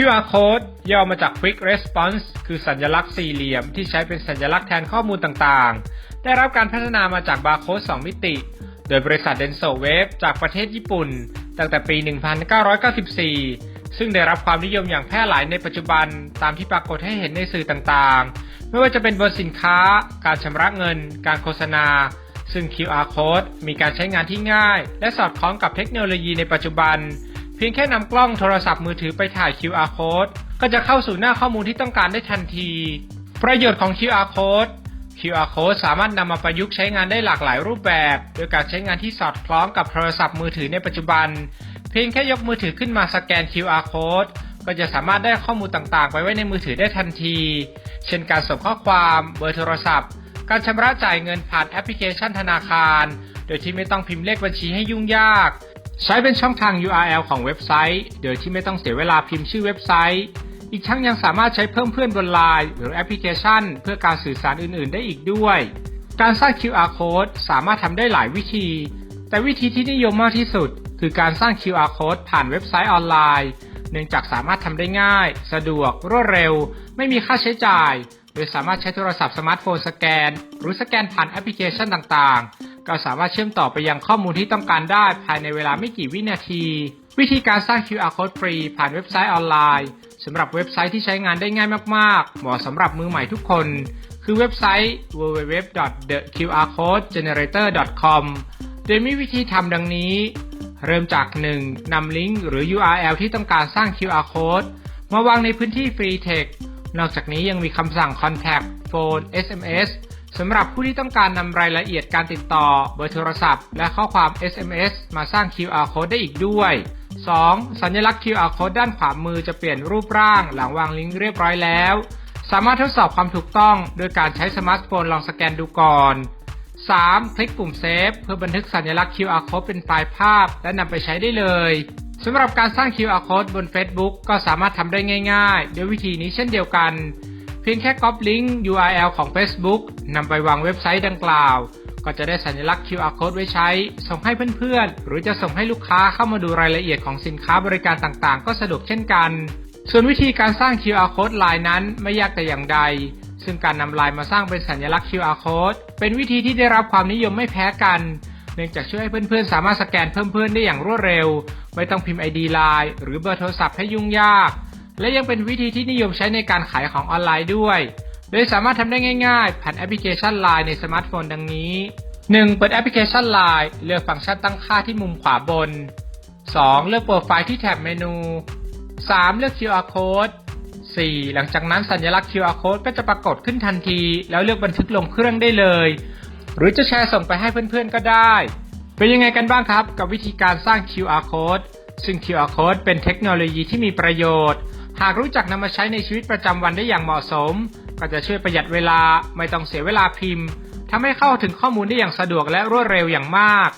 QR code ย่อมาจาก Quick Response คือสัญลักษณ์สี่เหลี่ยมที่ใช้เป็นสัญลักษณ์แทนข้อมูลต่างๆ ได้รับการพัฒนามาจากบาร์โค้ด2 มิติ โดยบริษัท Denso Wave จากประเทศญี่ปุ่น ตั้งแต่ปี 1994 ซึ่งได้รับความนิยมอย่างแพร่หลายในปัจจุบันตามที่ปรากฏให้เห็นในสื่อต่างๆ ไม่ว่าจะเป็นบนสินค้า การชำระเงิน การโฆษณา ซึ่ง QR code มีการใช้งานที่ง่าย และสอดคล้องกับเทคโนโลยีในปัจจุบัน เพียงแค่นำกล้องโทรศัพท์มือถือไปถ่าย QR code ก็จะเข้าสู่หน้าข้อมูลที่ต้องการได้ทันที ประโยชน์ของ QR code QR code สามารถนำมาประยุกต์ใช้งานได้หลากหลายรูปแบบ โดยการใช้งานที่สอดคล้องกับโทรศัพท์มือถือในปัจจุบัน เพียงแค่ยกมือถือขึ้นมาสแกน QR code ก็จะสามารถได้ข้อมูลต่างๆ ไปไว้ในมือถือได้ทันที เช่นการส่งข้อความเบอร์โทรศัพท์ การชำระจ่ายเงินผ่านแอปพลิเคชันธนาคาร โดยที่ไม่ต้องพิมพ์เลขบัญชีให้ยุ่งยาก ใช้เป็นช่องทาง URL ของเว็บไซต์ โดยที่ไม่ต้องเสียเวลาพิมพ์ชื่อเว็บไซต์ อีกทั้งยังสามารถใช้เพิ่มเพื่อนบนไลน์หรือแอปพลิเคชัน เพื่อการสื่อสารอื่น ๆ ได้อีกด้วย การสร้าง QR code สามารถทำได้หลายวิธี แต่วิธีที่นิยมมากที่สุด คือการสร้าง QR code ผ่านเว็บไซต์ออนไลน์ เนื่องจากสามารถทำได้ง่าย สะดวก รวดเร็ว ไม่มีค่าใช้จ่าย โดยสามารถใช้โทรศัพท์สมาร์ทโฟนสแกน หรือสแกนผ่านแอปพลิเคชันต่าง ๆ ก็สามารถเชื่อมต่อไปยังข้อมูลที่ต้องการได้ภายในเวลาไม่กี่วินาที วิธีการสร้าง QR code ฟรีผ่านเว็บไซต์ออนไลน์สำหรับเว็บไซต์ที่ใช้งานได้ง่ายมาก ๆ เหมาะสำหรับมือใหม่ทุกคน คือเว็บไซต์ www.theqrcodegenerator.com โดยมีวิธีทำดังนี้ เริ่มจาก 1. นำลิงก์หรือ URL ที่ต้องการสร้าง QR code มาวางในพื้นที่ Free Text นอกจากนี้ยังมีคำสั่ง Contact Phone SMS สำหรับผู้ที่ต้องการนำรายละเอียดการติดต่อเบอร์โทรศัพท์ และข้อความ SMS มาสร้าง QR code ได้อีกด้วย 2. สัญลักษณ์ QR code ด้านขวามือจะเปลี่ยนรูปร่างหลังวางลิงก์เรียบร้อยแล้ว สามารถทดสอบความถูกต้อง โดยการใช้สมาร์ทโฟนลองสแกนดูก่อน 3. คลิกปุ่มเซฟเพื่อบันทึกสัญลักษณ์ QR code เป็นไฟล์ภาพ และนำไปใช้ได้เลยสำหรับการสร้าง QR code บน Facebook ก็สามารถทำได้ง่าย ๆ ด้วยวิธีนี้เช่นเดียวกัน เพียงแค่ก๊อปลิงก์ URL ของ Facebook นำไปวางเว็บไซต์ดังกล่าว ก็จะได้สัญลักษณ์ QR code ไว้ใช้ ส่งให้เพื่อนๆ หรือจะส่งให้ลูกค้าเข้ามาดูรายละเอียดของสินค้าบริการต่างๆ ก็สะดวกเช่นกัน ส่วนวิธีการสร้าง QR code ลายนั้นไม่ยากแต่อย่างใด ซึ่งการนำลายมาสร้างเป็นสัญลักษณ์ QR code เป็นวิธีที่ได้รับความนิยมไม่แพ้กันเนื่องจากช่วยให้เพื่อนๆ สามารถสแกนเพิ่มเพื่อนได้อย่างรวดเร็ว ไม่ต้องพิมพ์ ID ไลน์หรือเบอร์โทรศัพท์ให้ยุ่งยาก และยังเป็นวิธีที่นิยมใช้ในการขายของออนไลน์ด้วย โดยสามารถทำได้ง่ายๆ ผ่านแอปพลิเคชัน Line ในสมาร์ทโฟนดังนี้ 1. เปิดแอปพลิเคชัน Line เลือกฟังก์ชันตั้งค่าที่มุมขวาบน 2. เลือกโปรไฟล์ที่แท็บเมนู 3. เลือก QR code 4. หลังจากนั้นสัญลักษณ์ QR code ก็จะปรากฏขึ้นทันที แล้วเลือกบันทึกลงเครื่องได้เลย หรือจะแชร์ส่งไปให้เพื่อนๆก็ได้ เป็นยังไงกันบ้างครับ กับวิธีการสร้าง QR code ซึ่ง QR code เป็นเทคโนโลยีที่มีประโยชน์ หากรู้จักนำมาใช้ในชีวิตประจำวันได้อย่างเหมาะสม ก็จะช่วยประหยัดเวลาไม่ต้องเสียเวลาพิมพ์ทำให้เข้าถึงข้อมูลได้อย่างสะดวกและรวดเร็วอย่างมาก